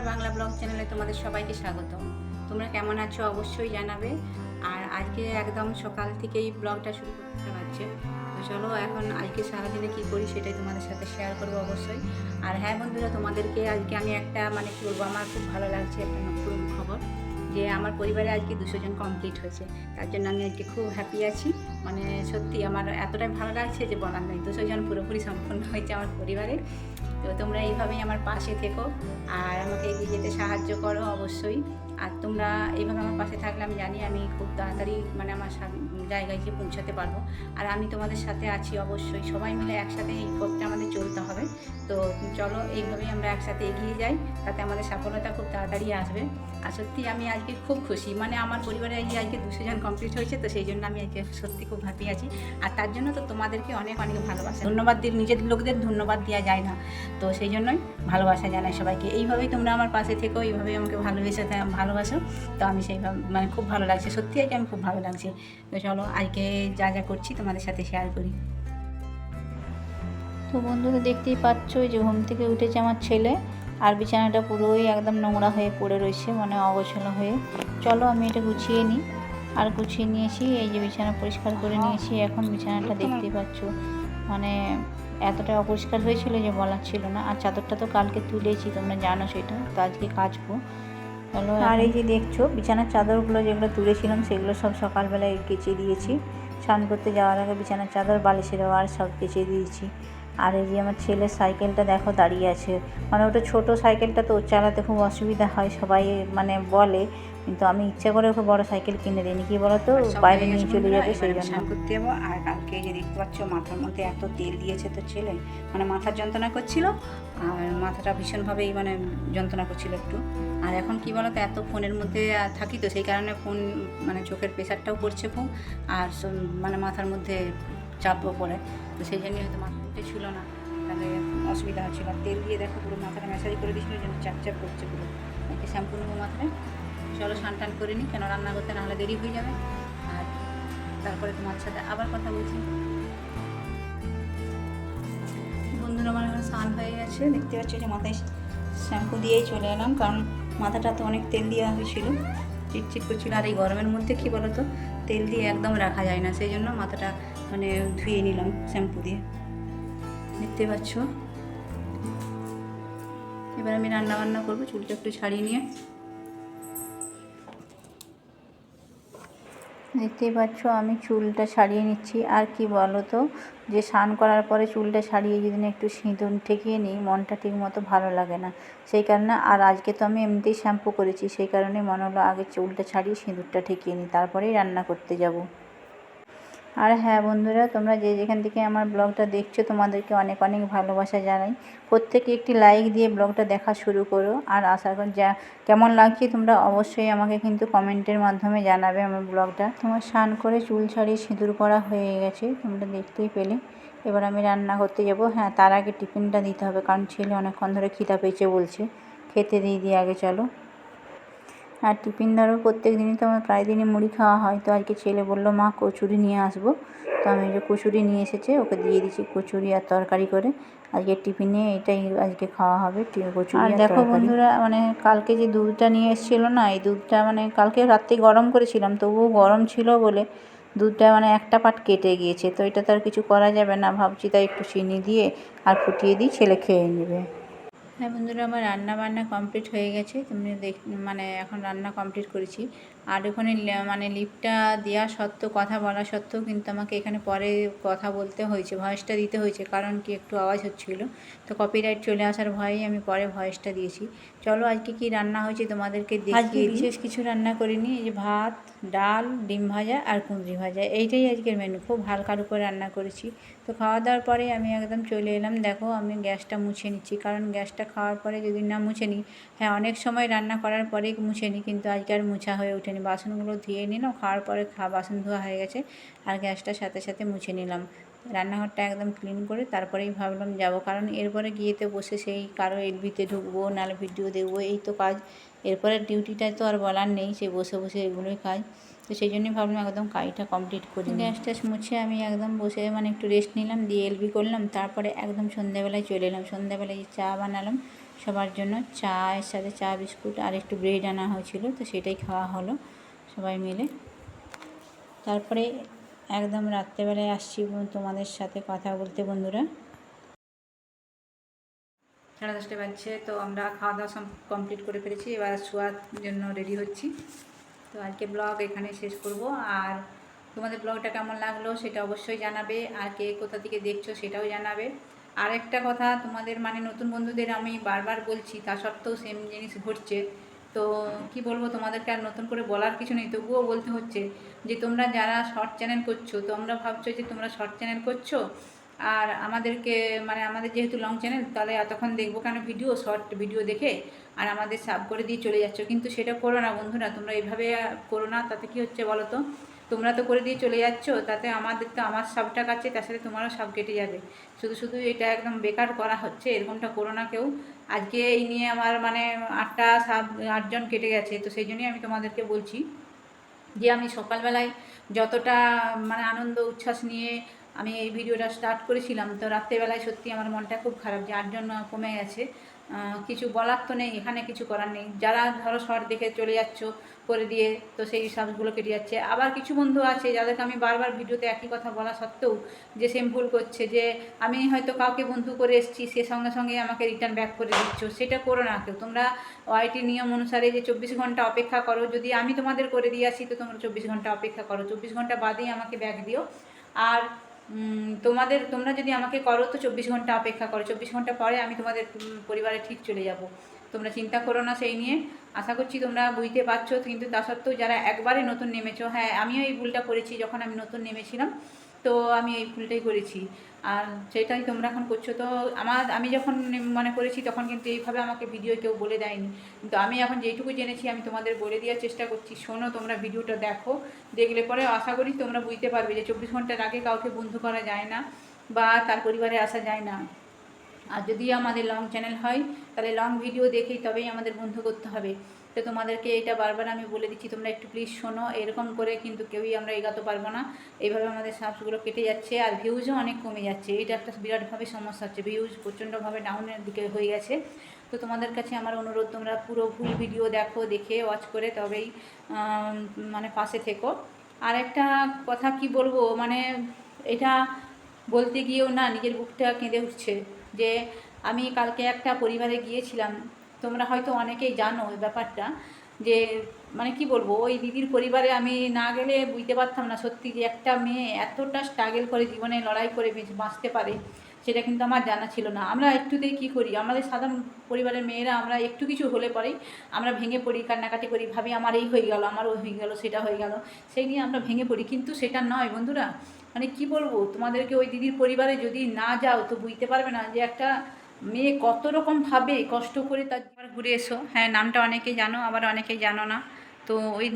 পম্পার Bangla blog চ্যানেলে তোমাদের সবাইকে স্বাগত তোমরা কেমন আছো অবশ্যই জানাবে। আর আজকে একদম সকাল থেকেই ব্লগটা শুরু করতে পারছে তো চলো এখন আজকে সারাদিনে কী করি সেটাই তোমাদের সাথে শেয়ার করব অবশ্যই। আর হ্যাঁ বন্ধুরা, তোমাদেরকে আজকে আমি একটা মানে কী বলব, আমার খুব ভালো লাগছে একটা নতুন খবর যে আমার পরিবারে আজকে দুশো জন কমপ্লিট হয়েছে। তার জন্য আমি আজকে খুব হ্যাপি আছি। মানে সত্যি আমার এতটাই ভালো লাগছে যে বলার নেই। দুশো জন পুরোপুরি সম্পূর্ণ হয়েছে আমার পরিবারে। তো তোমরা এইভাবেই আমার পাশে থেকো আর আমাকে এগিয়ে যেতে সাহায্য করো অবশ্যই। আর তোমরা এইভাবে আমার পাশে থাকলে আমি জানি আমি খুব তাড়াতাড়ি মানে আমার জায়গায় গিয়ে পৌঁছাতে পারব। আর আমি তোমাদের সাথে আছি অবশ্যই। সবাই মিলে একসাথে এই পথটা আমাদের চলতে হবে। তো চলো, এইভাবেই আমরা একসাথে এগিয়ে যাই। তাতে আমাদের সফলতা খুব তাড়াতাড়ি আসবে। আর সত্যি আমি আজকে খুব খুশি। মানে আমার পরিবারে এই আজকে দুশো জন কমপ্লিট হয়েছে, তো সেই জন্য আমি আজকে সত্যি খুব হ্যাপি আছি। আর তার জন্য তো তোমাদেরকে অনেক অনেক ভালোবাসা। ধন্যবাদ দিয়ে নিজের লোকদের ধন্যবাদ দেওয়া যায় না। তো সেই জন্যই ভালোবাসা জানাই সবাইকে। এইভাবেই তোমরা আমার পাশে থেকো, এইভাবেই আমাকে ভালোবেসে থা- ভালোবাসো। তো আমি সেই মানে খুব ভালো লাগছে সত্যি আজকে আমি খুব ভালো লাগছে। তো চলো আজকে যা যা করছি তোমাদের সাথে শেয়ার করি। তো বন্ধুরা দেখতেই পাচ্ছ যে ঘুম থেকে উঠেছে আমার ছেলে। আর বিছানাটা পুরোই একদম নোংরা হয়ে পড়ে রয়েছে মানে অগোছালো হয়ে। চলো আমি এটা গুছিয়ে নিই। আর গুছিয়ে নিয়েছি এই যে বিছানা পরিষ্কার করে নিয়েছি এখন বিছানাটা দেখতেই পাচ্ছ। মানে এতটা অপরিষ্কার হয়েছিল যে বলার ছিল না। আর চাদরটা তো কালকে তুলেছি তোমরা জানো সেটা। তো আজকে কাচবো। আর এই যে দেখছ বিছানার চাদরগুলো যেগুলো তুলেছিলাম সেগুলো সব সকালবেলায় কেচে দিয়েছি। স্নান করতে যাওয়ার আগে বিছানার চাদর বালিশের আর সব কেচে দিয়েছি। আর এই যে আমার ছেলের সাইকেলটা দেখো দাঁড়িয়ে আছে। মানে ওটা ছোট সাইকেলটা তো চালাতে খুব অসুবিধা হয় সবাই মানে বলে। কিন্তু আমি ইচ্ছা করে ওকে বড় সাইকেল কিনে দিইনি কি বলতো? সব বাইরে নিয়ে চলে যাবে সেই জন্য। করতে যাব। আর কালকে যে দেখতে পাচ্ছ মাথার মধ্যে এত তেল দিয়েছে তো ছেলে। মানে মাথার যন্ত্রণা করছিল আর মাথাটা ভীষণভাবেই মানে যন্ত্রণা করছিল একটু। আর এখন কি বলতো এত ফোনের মধ্যে থাকি তো সেই কারণে ফোন মানে চোখের প্রেশারটাও পড়ছে খুব আর মানে মাথার মধ্যে চাপও পড়ে। তো সেই জন্যই হয়তো মাথা উঠে ছিল না। তাহলে অসুবিধা হচ্ছিল। আর তেল দিয়ে দেখো পুরো মাথাটা ম্যাসাজ করে দিয়েছিল যেন চাপ চাপ করছে পুরো। একটা শ্যাম্পু নেব মাথায়। চলো স্নান টান করে নিই কেন রান্না করতে নাহলে দেরি হয়ে যাবে। আর তারপরে তোমার সাথে আবার কথা বলছি। বন্ধুরা, আমার এখন স্নান হয়ে গেছে। দেখতে পাচ্ছ যে মাথায় শ্যাম্পু দিয়েই চলে এলাম, কারণ মাথাটা তো অনেক তেল দেওয়া হয়েছিল। চিটচিট করছিল। আর এই গরমের মধ্যে কী বলতো? তেল দিয়ে একদম রাখা যায় না। সেই জন্য মাথাটা মানে ধুয়ে নিলাম শ্যাম্পু দিয়ে। দেখতে পাচ্ছ? এবার আমি রান্না বান্না করব, চুলটা একটু ছাড়িয়ে নিয়ে। দেখতেই পাচ্ছ, আমি চুলটা ছাড়িয়ে নিচ্ছি। আর কি বলো তো, যে স্নান করার পরে চুলটা ছাড়িয়ে যদি না একটু সিঁদুর ঠেকিয়ে নিই, মনটা ঠিক মতো ভালো লাগে না। সেই কারণে, আর আজকে তো আমি এমনিতেই শ্যাম্পু করেছি, সেই কারণে মনে হলো আগে চুলটা ছাড়িয়ে সিঁদুরটা ঠেকিয়ে নিই, তারপরেই রান্না করতে যাব। আর হ্যাঁ বন্ধুরা, তোমরা যে যেখান থেকে আমার ব্লগটা দেখছ, তোমাদেরকে অনেক অনেক ভালোবাসা জানাই। প্রত্যেকে একটি লাইক দিয়ে ব্লগটা দেখা শুরু করো। আর আশা করি যা কেমন লাগছে, তোমরা অবশ্যই আমাকে কিন্তু কমেন্টের মাধ্যমে জানাবে আমার ব্লগটা। তোমার স্নান করে চুল ছাড়িয়ে সিঁদুর করা হয়ে গেছে, তোমরা দেখতেই পেলে। এবার আমি রান্না করতে যাব। হ্যাঁ তার আগে টিফিনটা দিতে হবে, কারণ ছেলে অনেকক্ষণ ধরে খিদা পেয়েছে বলছে। খেতে দিয়ে দিয়ে আগে চলো। আর টিফিন ধরো প্রত্যেক দিনই তো আমার প্রায় দিনই মুড়ি খাওয়া হয়। তো আজকে ছেলে বলল মা কচুরি নিয়ে আসব। তো আমি যে কচুরি নিয়ে এসেছে ওকে দিয়ে দিচ্ছি কচুরি আর তরকারি করে। আজকে টিফিনে এটাই আজকে খাওয়া হবে কচুরি আর দেখো বন্ধুরা মানে কালকে যে দুধটা নিয়ে এসেছিল না এই দুধটা মানে কালকে রাত্রে গরম করেছিলাম তবুও গরম ছিল বলে দুধটা মানে একটা পাট কেটে গিয়েছে। তো এটা তো আর কিছু করা যাবে না ভাবছি তাই একটু চিনি দিয়ে আর ফুটিয়ে দিই ছেলে খেয়ে নেবে। হ্যাঁ বন্ধুরা, আমার রান্না বান্না কমপ্লিট হয়ে গেছে। তুমি দেখ মানে এখন রান্না কমপ্লিট করেছি। আর ওখানে মানে লিপটা দেওয়া সত্ত্বেও কথা বলা সত্ত্বেও কিন্তু আমাকে এখানে পরে কথা বলতে হয়েছে ভয়েসটা দিতে হয়েছে কারণ কি একটু আওয়াজ হচ্ছিল। তো কপিরাইট চলে আসার ভয়েই আমি পরে ভয়েসটা দিয়েছি। চলো আজকে কি রান্না হয়েছে তোমাদেরকে দেখিয়ে বিশেষ কিছু রান্না করিনি এই যে ভাত ডাল ডিম ভাজা আর কুঁদরি ভাজা এইটাই আজকের মেনু খুব হালকার উপর রান্না করেছি। তো খাওয়া দাওয়ার পরে আমি একদম চলে এলাম। দেখো আমি গ্যাসটা মুছে নিচ্ছি কারণ গ্যাসটা খাওয়ার পরে যদি না মুছে নিই হ্যাঁ অনেক সময় রান্না করার পরেই মুছে নিই কিন্তু আজকে আর মুছা হয়ে ওঠেনি। বাসনগুলো ধুয়ে নিলাম, খাওয়ার পরে খা, বাসন ধোয়া হয়ে গেছে। আর গ্যাসটার সাথে সাথে মুছে নিলাম। রান্নাঘরটা একদম ক্লিন করে তারপরেই ভাবলাম যাব। কারণ এরপরে গিয়েতে বসে সেই কারও এলবিতে ঢুকবো নাহলে ভিডিও দেখব, এই তো কাজ। এরপরে ডিউটিটা তো আর বলার নেই, সে বসে বসে এগুলোই কাজ তো সেই জন্যই ভাবলাম একদম কাজটা কমপ্লিট করি গ্যাস ট্যাস মুছে আমি একদম বসে মানে একটু রেস্ট নিলাম, দিয়ে এলবি করলাম, তারপরে একদম সন্ধ্যাবেলায় চলে এলাম। সন্ধ্যাবেলায় চা বানালাম সবার জন্য চা, এর সাথে চা, বিস্কুট আর একটু ব্রেড আনা হয়েছিল, তো সেটাই খাওয়া হলো সবাই মিলে। তারপরে একদম রাত্রেবেলায় আসছি তোমাদের সাথে কথা বলতে বন্ধুরা। সাড়ে দশটা বাজছে, তো আমরা খাওয়া দাওয়া কমপ্লিট করে ফেলেছি, এবার শোয়ার জন্য রেডি হচ্ছি। তো আজকে ব্লগ এখানে শেষ করব, আর তোমাদের ব্লগটা কেমন লাগল সেটা অবশ্যই জানাবে, আর কে কোথা থেকে দেখছ সেটাও জানাবে। আর একটা কথা, তোমাদের মানে নতুন বন্ধুদের আমি বারবার বলছি, তা সত্ত্বেও সেম জিনিস ঘটছে। তো কি বলব, তোমাদেরকে আর নতুন করে বলার কিছু নেই, তবুও বলতে হচ্ছে যে, তোমরা যারা শর্ট চ্যানেল করছ তোমরা ভাবছ যে, তোমরা শর্ট চ্যানেল করছ, আর আমাদেরকে মানে আমাদের যেহেতু লং চ্যানেল তাহলে এতক্ষণ দেখব কেন ভিডিও শর্ট ভিডিও দেখে, আর আমাদের সাব করে দিয়ে চলে যাচ্ছ। কিন্তু সেটা করো না বন্ধুরা, তোমরা এইভাবে করো না, তাতে কি হচ্ছে বলো তো? তোমরা তো করে দিয়ে চলে যাচ্ছ, তাতে আমাদের তো আমার সাবটা কাটছে তার সাথে তোমারও সাব কেটে যাবে। শুধু শুধু এটা একদম বেকার করা হচ্ছে, এরকমটা করো না কেউ। আজকে এই নিয়ে আমার মানে আটটা সাব আটজন কেটে গেছে, তো সেই জন্যই আমি তোমাদেরকে বলছি যে আমি সকালবেলায় যতটা মানে আনন্দ, উচ্ছ্বাস নিয়ে আমি এই ভিডিওটা স্টার্ট করেছিলাম, তো রাত্রেবেলায় সত্যি আমার মনটা খুব খারাপ যে আটজন কমে গেছে। কিছু বলার তো নেই, এখানে কিছু করার নেই। যারা ধরো শর্ট দেখে চলে যাচ্ছ করে দিয়ে তো সেই সাবগুলো কেটে যাচ্ছে। আবার কিছু বন্ধু আছে যাদেরকে আমি বারবার ভিডিওতে একই কথা বলা সত্ত্বেও যে সেম ভুল করছে, যে আমি হয়তো কাউকে বন্ধু করে এসেছি, সে সঙ্গে সঙ্গে আমাকে রিটার্ন ব্যাক করে দিচ্ছ, সেটা করো না কেউ। তোমরা ওআইটি নিয়ম অনুসারে যে চব্বিশ ঘণ্টা অপেক্ষা করো, যদি আমি তোমাদের করে দিয়ে আসি, তো তোমরা চব্বিশ ঘণ্টা অপেক্ষা করো। চব্বিশ ঘণ্টা বাদেই আমাকে ব্যাক দিও। আর তোমাদের, তোমরা যদি আমাকে করো, তো চব্বিশ ঘণ্টা অপেক্ষা করো। চব্বিশ ঘণ্টা পরে আমি তোমাদের পরিবারে ঠিক চলে যাব। তোমরা চিন্তা করো না সেই নিয়ে। আশা করছি তোমরা বুঝতে পারছ, কিন্তু তা সত্ত্বেও যারা একবারে নতুন নেমেছো হ্যাঁ আমিও এই ভুলটা করেছি যখন আমি নতুন নেমেছিলাম, তো আমি এই ভুলটাই করেছি। আর সেটাই তোমরা এখন করছ, তো আমার, আমি যখন মনে করেছি তখন কিন্তু এইভাবে আমাকে ভিডিও কেউ বলে দেয়নি। কিন্তু আমি এখন যেইটুকু জেনেছি, আমি তোমাদের বলে দেওয়ার চেষ্টা করছি। শোনো, তোমরা ভিডিওটা দেখো, দেখলে পরে আশা করি তোমরা বুঝতে পারবে যে চব্বিশ ঘণ্টার আগে কাউকে বন্ধু করা যায় না বা তার পরিবারে আসা যায় না। আর যদি আমাদের লং চ্যানেল হয়, তাহলে লং ভিডিও দেখেই তবেই আমাদের বন্ধ করতে হবে। তো তোমাদেরকে এটা বারবার আমি বলে দিচ্ছি, তোমরা একটু প্লিজ শোনো, এরকম করে কিন্তু কেউই আমরা এগাতে পারব না। এইভাবে আমাদের সাবসগুলো কেটে যাচ্ছে আর ভিউজও অনেক কমে যাচ্ছে। এটা একটা বিরাটভাবে সমস্যা হচ্ছে ভিউজ প্রচণ্ডভাবে ডাউনের দিকে হয়ে গেছে। তো তোমাদের কাছে আমার অনুরোধ, তোমরা পুরো ফুল ভিডিও দেখো, দেখে ওয়াচ করে তবেই মানে পাশে থেকো। আর একটা কথা কি বলব মানে এটা বলতে গিয়েও না, নিজের বুকটা কেঁদে উঠছে। যে আমি কালকে একটা পরিবারে গিয়েছিলাম। তোমরা হয়তো অনেকেই জানো ওই ব্যাপারটা যে মানে কি বলব, ওই দিদির পরিবারে আমি না গেলে বুঝতে পারতাম না সত্যি যে একটা মেয়ে এতটা স্ট্রাগেল করে জীবনে লড়াই করে বাঁচতে পারে, সেটা কিন্তু আমার জানা ছিল না। আমরা একটুতেই কী করি, আমাদের সাধারণ পরিবারের মেয়েরা আমরা একটু কিছু হলে পরেই আমরা ভেঙে পড়ি, কান্নাকাটি করি, ভাবি আমার এই হয়ে গেল, আমার ওই হয়ে গেল, সেটা হয়ে গেল, সেই নিয়ে আমরা ভেঙে পড়ি। কিন্তু সেটা নয় বন্ধুরা মানে কি বলব, তোমাদেরকে ওই দিদির পরিবারে যদি না যাও, তো বুঝতে পারবে না যে একটা মেয়ে কত রকম ভাবে কষ্ট করে তার ঘুরে এসো। হ্যাঁ নামটা অনেকেই জানো, আবার অনেকেই জানো না। তো ওই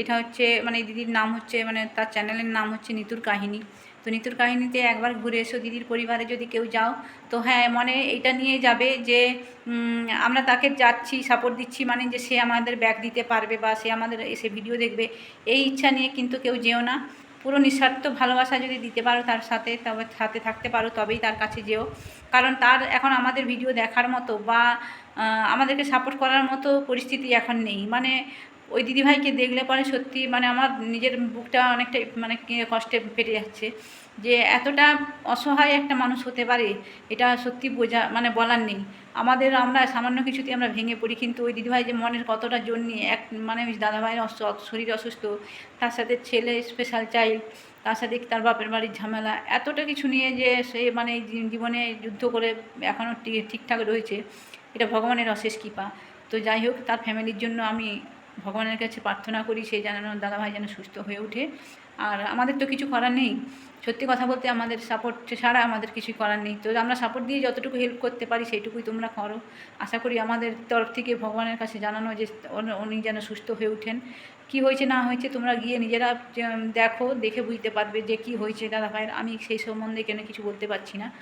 এটা হচ্ছে মানে দিদির নাম হচ্ছে মানে তার চ্যানেলের নাম হচ্ছে নিতুর কাহিনী। তো নিতুর কাহিনীতে একবার ঘুরে এসো, দিদির পরিবারে যদি কেউ যাও। তো হ্যাঁ মনে এটা নিয়ে যাবে যে আমরা তাকে যাচ্ছি সাপোর্ট দিচ্ছি মানে যে সে আমাদের ব্যাগ দিতে পারবে বা সে আমাদের এসে ভিডিও দেখবে। এই ইচ্ছা নিয়ে কিন্তু কেউ যেও না। পুরো নিঃস্বার্থ ভালোবাসা যদি দিতে পারো তার সাথে, তবে সাথে থাকতে পারো, তবেই তার কাছে যেও। কারণ তার এখন আমাদের ভিডিও দেখার মতো বা আমাদেরকে সাপোর্ট করার মতো পরিস্থিতি এখন নেই। মানে ওই দিদিভাইকে দেখলে পরে সত্যি মানে আমার নিজের বুকটা অনেকটা মানে কষ্টে ফেটে যাচ্ছে যে এতটা অসহায় একটা মানুষ হতে পারে, এটা সত্যি বোঝা মানে বলার নেই। আমাদের আমরা সামান্য কিছুতে আমরা ভেঙে পড়ি, কিন্তু ওই দিদিভাই যে মনের কতটা জোর নিয়ে এক মানে দাদাভাইয়ের শরীর অসুস্থ, তার সাথে ছেলে স্পেশাল চাইল্ড তার সাথে তার বাপের বাড়ির ঝামেলা, এতটা কিছু নিয়ে যে সে মানে জীবনে যুদ্ধ করে এখনও ঠিকঠাক রয়েছে, এটা ভগবানের অশেষ কৃপা। তো যাই হোক, তার ফ্যামিলির জন্য আমি ভগবানের কাছে প্রার্থনা করি, সেই যেন দাদাভাই যেন সুস্থ হয়ে ওঠে। আর আমাদের তো কিছু করার নেই। সত্যি কথা বলতে আমাদের সাপোর্ট ছাড়া আমাদের কিছু করার নেই। তো আমরা সাপোর্ট দিয়ে যতটুকু হেল্প করতে পারি, সেইটুকুই তোমরা করো। আশা করি আমাদের তরফ থেকে ভগবানের কাছে জানানো যে, উনি- যেন সুস্থ হয়ে ওঠেন। কি হয়েছে, না হয়েছে, তোমরা গিয়ে নিজেরা দেখো, দেখে বুঝতে পারবে যে কি হয়েছে দাদা ভাইয়ের আমি সেই সম্বন্ধে কেন কিছু বলতে পারছি না।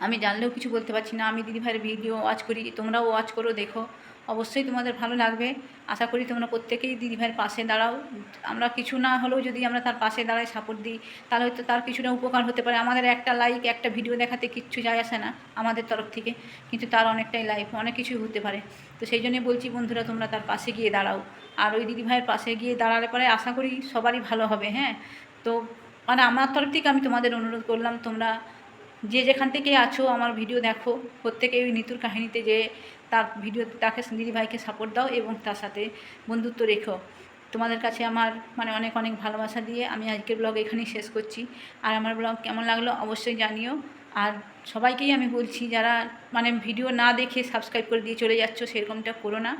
আমি জানলেও কিছু বলতে পারছি না। আমি দিদিভাইয়ের ভিডিও ওয়াচ করি, তোমরাও ওয়াচ করো, দেখো। অবশ্যই তোমাদের ভালো লাগবে। আশা করি তোমরা প্রত্যেকেই দিদিভাইয়ের পাশে দাঁড়াও। আমরা কিছু না হলেও যদি আমরা তার পাশে দাঁড়াই সাপোর্ট দিই, তাহলে হয়তো তার কিছুটা উপকার হতে পারে। আমাদের একটা লাইক একটা ভিডিও দেখাতে কিচ্ছু যায় আসে না আমাদের তরফ থেকে। কিন্তু তার অনেকটাই লাইফ অনেক কিছুই হতে পারে। তো সেই জন্যই বলছি বন্ধুরা, তোমরা তার পাশে গিয়ে দাঁড়াও। আর ওই দিদিভাইয়ের পাশে গিয়ে দাঁড়ালে পরে আশা করি সবারই ভালো হবে হ্যাঁ? তো মানে আমার তরফ থেকে আমি তোমাদের অনুরোধ করলাম, তোমরা যে যেখান থেকে আছো, আমার ভিডিও দেখো। প্রত্যেকে ওই নিতুর কাহিনীতে যে তার ভিডিও, তাকে দিদিভাইকে সাপোর্ট দাও এবং তার সাথে বন্ধুত্ব রেখো। তোমাদের কাছে আমার মানে অনেক অনেক ভালোবাসা দিয়ে আমি আজকের ব্লগ এখানেই শেষ করছি। আর আমার ব্লগ কেমন লাগল অবশ্যই জানিও। আর সবাইকেই আমি বলছি, যারা মানে ভিডিও না দেখে সাবস্ক্রাইব করে দিয়ে চলে যাচ্ছ, সেরকমটা করো না।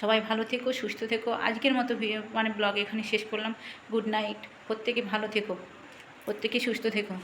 সবাই ভালো থেকো, সুস্থ থেকো। আজকের মতো মানে ব্লগ এখানে শেষ করলাম। গুড নাইট প্রত্যেকে ভালো থেকো। প্রত্যেকে সুস্থ থেকো।